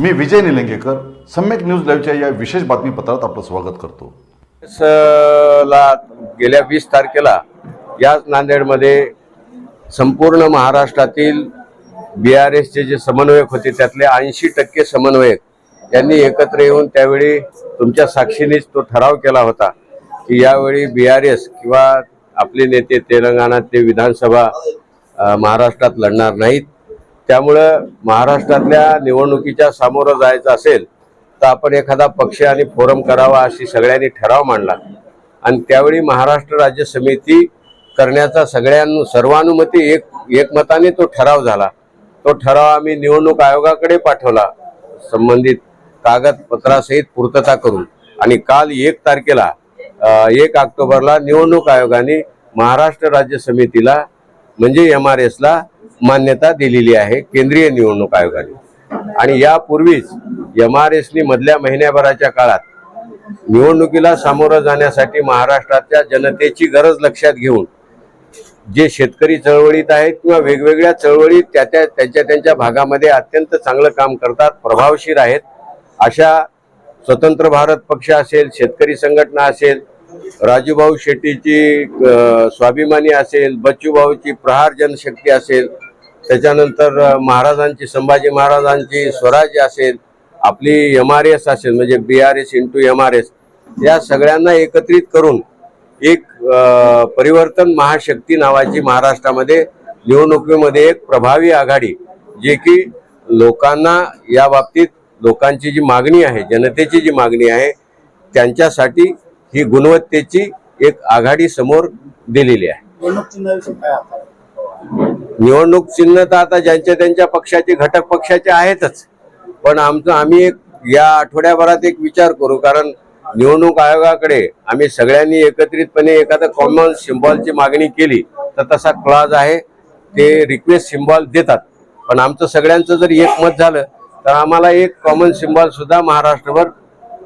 मी Vijay Nilangekar Samyak news लाईव्हच्या या विशेष बातमीपत्रात आपलं स्वागत करतो. ला गेल्या वीस तारखेला याच नांदेडमध्ये संपूर्ण महाराष्ट्रातील बी आर एसचे जे समन्वयक होते त्यातले ऐंशी टक्के समन्वयक यांनी एकत्र येऊन त्यावेळी तुमच्या साक्षीनेच तो ठराव केला होता की यावेळी बी आर एस किंवा आपले नेते तेलंगणात ते विधानसभा महाराष्ट्रात लढणार नाहीत. त्यामुळं महाराष्ट्रातल्या निवडणुकीच्या सामोरं जायचं असेल तर आपण एखादा पक्ष आणि फोरम करावा अशी सगळ्यांनी ठराव मांडला. आणि त्यावेळी महाराष्ट्र राज्य समिती करण्याचा सगळ्यां सर्वानुमती एक एकमताने तो ठराव झाला. तो ठराव आम्ही निवडणूक आयोगाकडे पाठवला. संबंधित कागदपत्रासहित पूर्तता करून. आणि काल एक तारखेला एक ऑक्टोबरला निवडणूक आयोगाने महाराष्ट्र राज्य समितीला म्हणजे एम आर एसला मान्यता दिलेली आहे केंद्रीय निवडणूक आयोगाने. आणि यापूर्वीच एम आर एसनी मधल्या महिन्याभराच्या काळात निवडणुकीला सामोरं जाण्यासाठी महाराष्ट्राच्या जनतेची गरज लक्षात घेऊन जे शेतकरी चळवळीत आहेत किंवा वेगवेगळ्या चळवळीत त्या त्या त्यांच्या त्यांच्या भागामध्ये अत्यंत चांगलं काम करतात प्रभावशीर आहेत. अशा स्वतंत्र भारत पक्ष असेल शेतकरी संघटना असेल राजूभाऊ शेट्टीची स्वाभिमानी असेल बच्चूभाऊची प्रहार जनशक्ती असेल त्याच्यानंतर महाराजांची संभाजी महाराजांची स्वराज्य असेल आपली एम आर एस असेल म्हणजे B R S into M R S या सगळ्यांना एकत्रित करून एक परिवर्तन महाशक्ती नावाची महाराष्ट्रामध्ये निवडणुकीमध्ये एक प्रभावी आघाडी जे की लोकांना या बाबतीत लोकांची जी मागणी आहे जनतेची जी मागणी आहे त्यांच्यासाठी ही गुणवत्तेची एक आघाडी समोर दिलेली आहे. निवडणूक चिन्ह तर आता ज्यांच्या त्यांच्या पक्षाचे घटक पक्षाचे आहेतच. पण आमचं आम्ही एक या आठवड्याभरात एक विचार करू कारण निवडणूक आयोगाकडे आम्ही सगळ्यांनी एकत्रितपणे एखादं कॉमन सिम्बॉलची मागणी केली तर तसा क्लॉज आहे. ते रिक्वेस्ट सिम्बॉल देतात. पण आमचं सगळ्यांचं जर एकमत झालं तर आम्हाला एक कॉमन सिम्बॉल सुद्धा महाराष्ट्रभर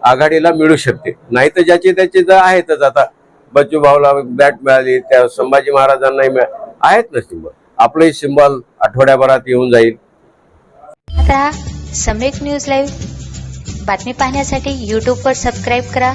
आघाडीला मिळू शकते. नाही तर ज्याचे त्याचे तर आहेतच. आता बच्चू भाऊला बॅट मिळाली त्या संभाजी महाराजांनाही मिळा आहेत ना सिम्बॉल आपलंही सिम्बॉल आठवड्याभरात येऊन जाईल. आता सम्यक न्यूज लाईव्ह बातमी पाहण्यासाठी यूट्यूबवर सबस्क्राईब करा.